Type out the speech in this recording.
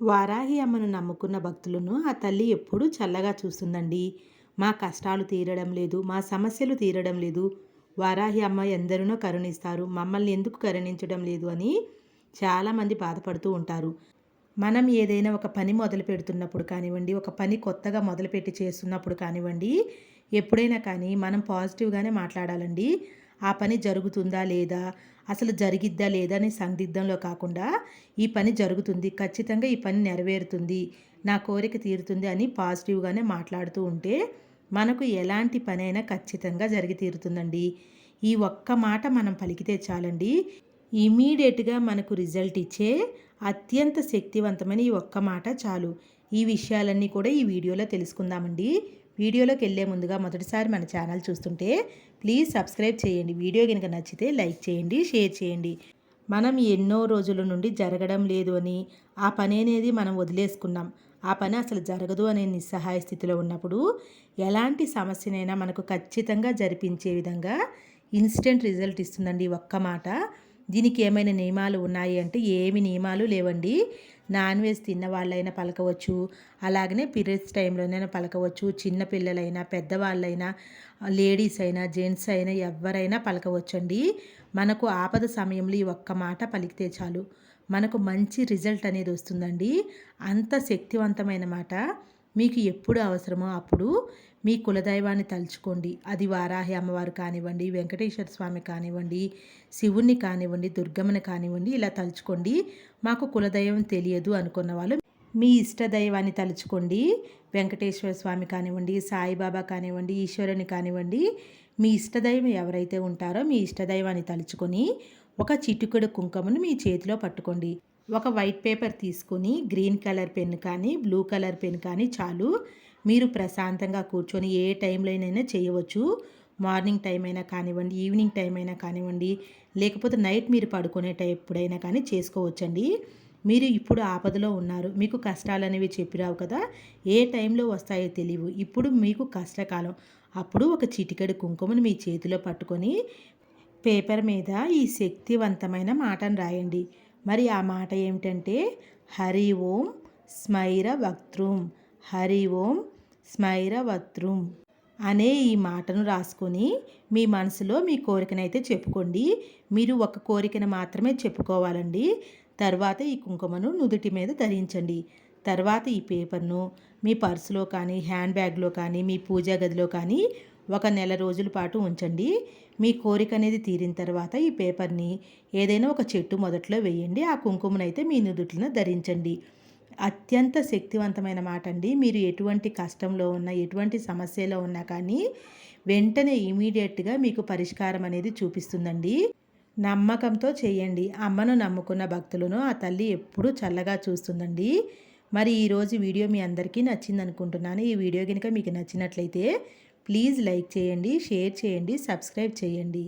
వారాహి అమ్మను నమ్ముకున్న భక్తులను ఆ తల్లి ఎప్పుడూ చల్లగా చూస్తుందండి. మా కష్టాలు తీరడం లేదు మా సమస్యలు తీరడం లేదు. వారాహి అమ్మ ఎందరినో కరుణిస్తారు మమ్మల్ని ఎందుకు కరుణించడం లేదు అని చాలామంది బాధపడుతూ ఉంటారు. మనం ఏదైనా ఒక పని మొదలు పెడుతున్నప్పుడు కానివ్వండి ఒక పని కొత్తగా మొదలుపెట్టి చేస్తున్నప్పుడు కానివ్వండి ఎప్పుడైనా కానీ మనం పాజిటివ్గానే మాట్లాడాలండి. ఆ పని జరుగుతుందా లేదా? అసలు జరిగిద్దా లేదా అనే సందిగ్ధంలో కాకుండా ఈ పని జరుగుతుంది ఖచ్చితంగా ఈ పని నెరవేరుతుంది నా కోరిక తీరుతుంది అని పాజిటివ్గానే మాట్లాడుతూ ఉంటే మనకు ఎలాంటి పని అయినా ఖచ్చితంగా జరిగి తీరుతుందండి. ఈ ఒక్క మాట మనం పలికితే చాలండి ఇమీడియట్గా మనకు రిజల్ట్ ఇచ్చే అత్యంత శక్తివంతమైన ఈ ఒక్క మాట చాలు. ఈ విషయాలన్నీ కూడా ఈ వీడియోలో తెలుసుకుందామండి. వీడియోలోకి వెళ్ళే ముందుగా మొదటిసారి మన ఛానల్ చూస్తుంటే ప్లీజ్ సబ్స్క్రైబ్ చేయండి. వీడియో కనుక నచ్చితే లైక్ చేయండి షేర్ చేయండి. మనం ఎన్నో రోజుల నుండి జరగడం లేదు అని ఆ పని అనేది మనం వదిలేసుకున్నాం. ఆ పని అసలు జరగదు అనే నిస్సహాయ స్థితిలో ఉన్నప్పుడు ఎలాంటి సమస్యనైనా మనకు ఖచ్చితంగా జరిపించే విధంగా ఇన్స్టెంట్ రిజల్ట్ ఇస్తుందండి ఒక్క మాట. దీనికి ఏమైనా నియమాలు ఉన్నాయి అంటే ఏమి నియమాలు లేవండి. నాన్ వెజ్ తిన్న వాళ్ళైనా పలకవచ్చు. అలాగనే పీరియడ్స్ టైంలోనైనా పలకవచ్చు. చిన్న పిల్లలైనా పెద్దవాళ్ళైనా లేడీస్ అయినా జెంట్స్ అయినా ఎవరైనా పలకవచ్చండి. మనకు ఆపద సమయంలో ఈ ఒక్క మాట పలికితే చాలు. మనకు మంచి రిజల్ట్ అనేది వస్తుందండి. అంత శక్తివంతమైన మాట. మీకు ఎప్పుడు అవసరమో అప్పుడు మీ కులదైవాన్ని తలుచుకోండి. అది వారాహి అమ్మవారు కానివ్వండి వెంకటేశ్వర స్వామి కానివ్వండి శివుణ్ణి కానివ్వండి దుర్గమ్మని కానివ్వండి ఇలా తలుచుకోండి. మాకు కులదైవం తెలియదు అనుకున్న వాళ్ళు మీ ఇష్టదైవాన్ని తలుచుకోండి. వెంకటేశ్వర స్వామి కానివ్వండి సాయిబాబా కానివ్వండి ఈశ్వరుని కానివ్వండి మీ ఇష్టదైవం ఎవరైతే ఉంటారో మీ ఇష్టదైవాన్ని తలుచుకొని ఒక చిటుకుడు కుంకుమను మీ చేతిలో పట్టుకోండి. ఒక వైట్ పేపర్ తీసుకొని గ్రీన్ కలర్ పెన్ కానీ బ్లూ కలర్ పెన్ కానీ చాలు. మీరు ప్రశాంతంగా కూర్చొని ఏ టైంలోనైనా చేయవచ్చు. మార్నింగ్ టైం అయినా కానివ్వండి ఈవినింగ్ టైం అయినా కానివ్వండి లేకపోతే నైట్ మీరు పడుకునే ఎప్పుడైనా కానీ చేసుకోవచ్చండి. మీరు ఇప్పుడు ఆపదలో ఉన్నారు. మీకు కష్టాలు అనేవి చెప్పిరావు కదా. ఏ టైంలో వస్తాయో తెలియవు. ఇప్పుడు మీకు కష్టకాలం. అప్పుడు ఒక చిటికెడు కుంకుమను మీ చేతిలో పట్టుకొని పేపర్ మీద ఈ శక్తివంతమైన మాటను రాయండి. మరి ఆ మాట ఏమిటంటే హరి ఓం స్మైర వక్త్రూం హరి ఓం స్మైరవత్రుం అనే ఈ మాటను రాసుకొని మీ మనసులో మీ కోరికనైతే చెప్పుకోండి. మీరు ఒక కోరికను మాత్రమే చెప్పుకోవాలండి. తర్వాత ఈ కుంకుమను నుదుటి మీద ధరించండి. తర్వాత ఈ పేపర్ను మీ పర్సులో కానీ హ్యాండ్ బ్యాగ్లో కానీ మీ పూజా గదిలో కానీ ఒక నెల రోజుల పాటు ఉంచండి. మీ కోరిక అనేది తీరిన తర్వాత ఈ పేపర్ని ఏదైనా ఒక చెట్టు మొదట్లో వేయండి. ఆ కుంకుమనైతే మీ నుదుటిన ధరించండి. అత్యంత శక్తివంతమైన మాట అండి మీరు ఎటువంటి కష్టంలో ఉన్నా ఎటువంటి సమస్యలో ఉన్నా కానీ వెంటనే ఇమీడియట్గా మీకు పరిష్కారం అనేది చూపిస్తుందండి. నమ్మకంతో చేయండి. అమ్మను నమ్ముకున్న భక్తులను ఆ తల్లి ఎప్పుడూ చల్లగా చూస్తుందండి. మరి ఈరోజు వీడియో మీ అందరికీ నచ్చింది అనుకుంటున్నాను ఈ వీడియో కనుక మీకు నచ్చినట్లయితే ప్లీజ్ లైక్ చేయండి షేర్ చేయండి సబ్స్క్రైబ్ చేయండి.